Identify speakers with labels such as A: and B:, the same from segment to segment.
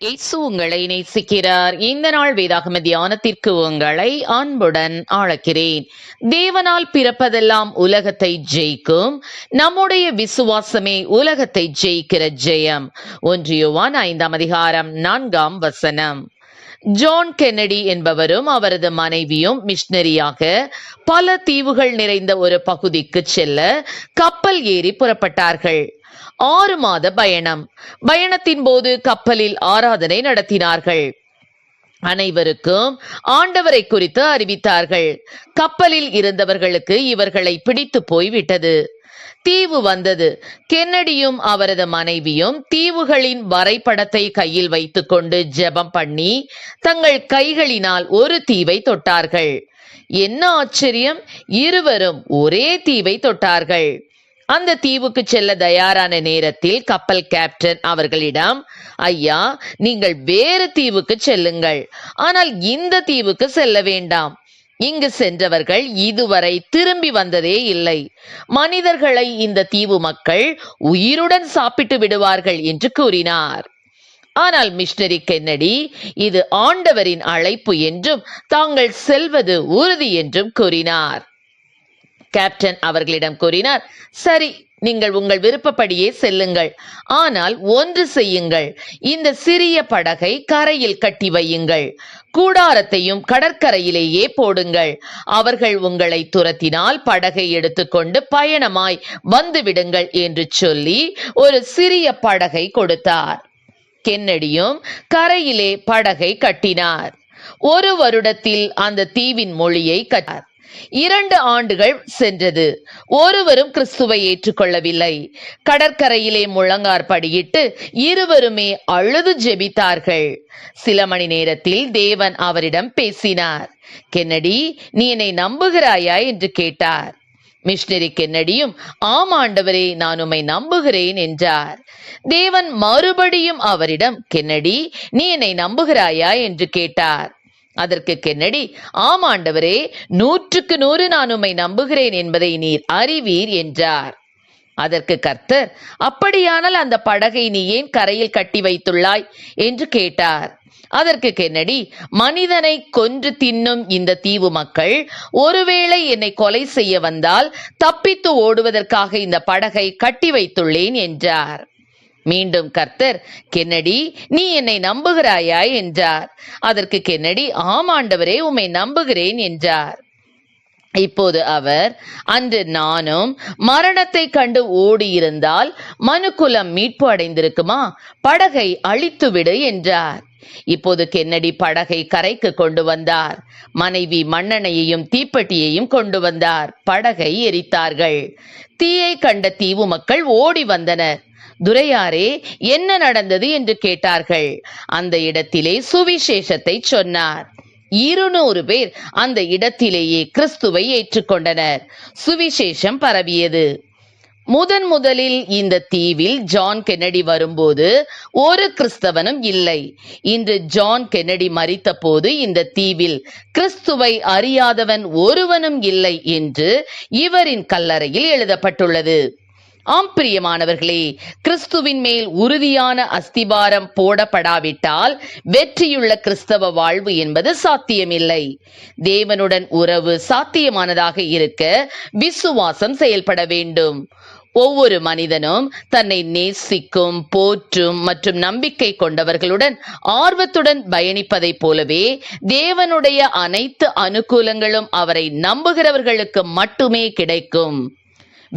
A: இயேசு உங்களை நேசிக்கிறார். இந்த நாள் வேதாகம தியானத்திற்கு உங்களை அன்புடன் அழைக்கிறேன். தேவனால் பிறப்பதெல்லாம் உலகத்தை ஜெயிக்கும். நம்முடைய விசுவாசமே உலகத்தை ஜெயிக்கிற ஜெயம். ஒன்றியோவான் ஐந்தாம் அதிகாரம் நான்காம் வசனம். ஜான் கென்னடி என்பவரும் அவரது மனைவியும் மிஷினரியாக பல தீவுகள் நிறைந்த ஒரு பகுதிக்கு செல்ல கப்பல் ஏறி புறப்பட்டார்கள். ஆறு மாத பயணம். பயணத்தின் போது கப்பலில் ஆராதனை நடத்தினார்கள். அனைவருக்கும் ஆண்டவரை குறித்து அறிவித்தார்கள். கப்பலில் இருந்தவர்களுக்கு இவர்களை பிடித்து போய்விட்டது. தீவு வந்தது. கென்னடியும் அவரது மனைவியும் தீவுகளின் வரைபடத்தை கையில் வைத்துக்கொண்டு ஜெபம் பண்ணி தங்கள் கைகளினால் ஒரு தீவை தொட்டார்கள். என்ன ஆச்சரியம்? இருவரும் ஒரே தீவை தொட்டார்கள். அந்த தீவுக்கு செல்ல தயாரான நேரத்தில் கப்பல் கேப்டன் அவர்களிடம் ஐயா நீங்கள் வேறு தீவுக்கு செல்லுங்கள். ஆனால் இந்த தீவுக்கு செல்ல வேண்டாம். இங்கு சென்றவர்கள் இதுவரை திரும்பி வந்ததே இல்லை. மனிதர்களை இந்த தீவு மக்கள் உயிருடன் சாப்பிட்டு விடுவார்கள் என்று கூறினார். ஆனால் மிஷனரி கென்னடி இது ஆண்டவரின் அழைப்பு என்றும் தாங்கள் செல்வது உறுதி என்றும் கூறினார். கேப்டன் அவர்களிடம் கூறினார் சரி நீங்கள் உங்கள் விருப்பப்படியே செல்லுங்கள். ஆனால் ஒன்று செய்யுங்கள். இந்த சிறிய படகை கரையில் கட்டி வையுங்கள். கூடாரத்தையும் கடற்கரையிலேயே போடுங்கள். அவர்கள் உங்களை துரத்தினால் படகை எடுத்துக்கொண்டு பயணமாய் வந்து விடுங்கள் என்று சொல்லி ஒரு சிறிய படகை கொடுத்தார். கென்னடியும் கரையிலே படகை கட்டினார். ஒரு வருடத்தில் அந்த தீவின் மொழியை கட்டார் இரண்டு ஆண்டுகள் சென்றது. ஒருவரும் கிறிஸ்துவை ஏற்றுக்கொள்ளவில்லை. கடற்கரையிலே முழங்கார் படியிட்டு இருவருமே அழுது ஜெபித்தார்கள். சில மணி நேரத்தில் தேவன் அவரிடம் பேசினார். கென்னடி நீ என்னை நம்புகிறாயா? என்று கேட்டார். மிஷினரி கென்னடியும் ஆம் ஆண்டவரே நான் உம்மை நம்புகிறேன் என்றார். தேவன் மறுபடியும் அவரிடம் கென்னடி நீ என்னை நம்புகிறாயா? என்று கேட்டார். அதற்கு கென்னடி ஆம் ஆண்டவரே நூற்றுக்கு நூறு நான் உம்மை நம்புகிறேன் என்பதை நீர் அறிவீர் என்றார். அதற்கு கர்த்தர் அப்படியானால் அந்த படகை நீ ஏன் கரையில் கட்டி வைத்துள்ளாய்? என்று கேட்டார். அதற்கு கென்னடி மனிதனை கொன்று தின்னும் இந்த தீவு மக்கள் ஒருவேளை என்னை கொலை செய்ய வந்தால் தப்பித்து ஓடுவதற்காக இந்த படகை கட்டி வைத்துள்ளேன் என்றார். மீண்டும் கர்த்தர் கென்னடி நீ என்னை நம்புகிறாயா? என்றார். அதற்கு கென்னடி ஆமாண்டவரே உம்மை நம்புகிறேன் என்றார். இப்போது அவர் அன்று நானும் மரணத்தை கண்டு ஓடியிருந்தால் மனுக்குலம் மீட்பு அடைந்திருக்குமா? படகை அழித்துவிடு என்றார். இப்போது கென்னடி படகை கரைக்கு கொண்டு வந்தார். மனைவி மண்ணெண்ணையையும் தீப்பெட்டியையும் கொண்டு வந்தார். படகை எரித்தார்கள். தீயை கண்ட தீவு மக்கள் ஓடி வந்தனர். துரையாரே என்ன நடந்தது என்று கேட்டார்கள். அந்த இடத்திலே சுவிசேஷத்தை சொன்னார். இருநூறு பேர் அந்த இடத்திலேயே கிறிஸ்துவை ஏற்றுக்கொண்டனர். சுவிசேஷம் பரவியது. முதன் முதலில் இந்த தீவில் ஜான் கென்னடி வரும்போது ஒரு கிறிஸ்தவனும் இல்லை. இன்று ஜான் கென்னடி மறித்த போது இந்த தீவில் கிறிஸ்துவை அறியாதவன் ஒருவனும் இல்லை என்று இவரின் கல்லறையில் எழுதப்பட்டுள்ளது. ஆம் பிரியமானவர்களே கிறிஸ்துவின் மேல் உறுதியான அஸ்திபாரம் போடப்படாவிட்டால் வெற்றியுள்ள கிறிஸ்தவ வாழ்வு என்பது சாத்தியமில்லை. தேவனுடன் உறவு சாத்தியமானதாக இருக்க விசுவாசம் செயல்பட வேண்டும். ஒவ்வொரு மனிதனும் தன்னை நேசிக்கும் போற்றும் மற்றும் நம்பிக்கை கொண்டவர்களுடன் ஆர்வத்துடன் பயணிப்பதைப் போலவே தேவனுடைய அனைத்து அனுகூலங்களும் அவரை நம்புகிறவர்களுக்கு மட்டுமே கிடைக்கும்.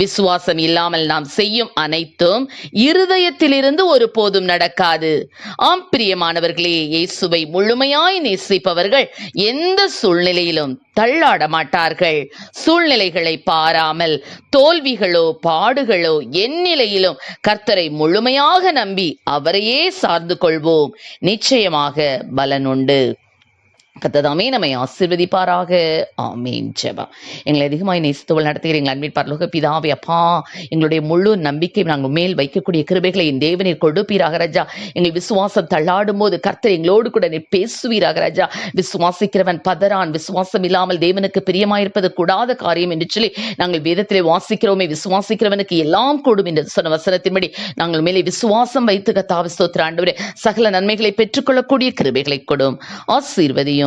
A: விசுவாசம் இல்லாமல் நாம் செய்யும் அனைத்தும் இருதயத்திலிருந்து ஒருபோதும் நடக்காது. ஆம் பிரியமானவர்களே இயேசுவை முழுமையாய் நேசிப்பவர்கள் எந்த சூழ்நிலையிலும் தள்ளாட மாட்டார்கள். சூழ்நிலைகளை பாராமல் தோல்விகளோ பாடுகளோ எந்நிலையிலும் கர்த்தரை முழுமையாக நம்பி அவரையே சார்ந்து கொள்வோம். நிச்சயமாக பலன் உண்டு. கத்ததாமே நம்மை ஆசிர்வதிப்பாராக. ஆமீன். ஜெபம். எங்களை அதிகமாக நேசித்துவள் நடத்துகிற எங்கள் அன்பின் பரலோக பிதாவே அப்பா. எங்களுடைய முழு நம்பிக்கை நாங்கள் மேல் வைக்கக்கூடிய கிருபைகளை என் தேவனீர் கொடுப்பீராக ராஜா. எங்கள் விசுவாசம் தள்ளாடும் போது கர்த்தர் எங்களோடு கூட நீ பேசுவீராக ராஜா. விசுவாசிக்கிறவன் பதறான். விசுவாசம் இல்லாமல் தேவனுக்கு பிரியமாயிருப்பது கூடாத காரியம் என்று சொல்லி நாங்கள் வேதத்திலே வாசிக்கிறோமே. விசுவாசிக்கிறவனுக்கு எல்லாம் கூடும் என்று சொன்ன வசனத்தின்படி நாங்கள் மேலே விசுவாசம் வைத்து கத்தாவி ஸ்தோத்திர ஆண்டவரே சகல நன்மைகளை பெற்றுக்கொள்ளக்கூடிய கிருபைகளை கொடும். ஆசீர்வதியும்.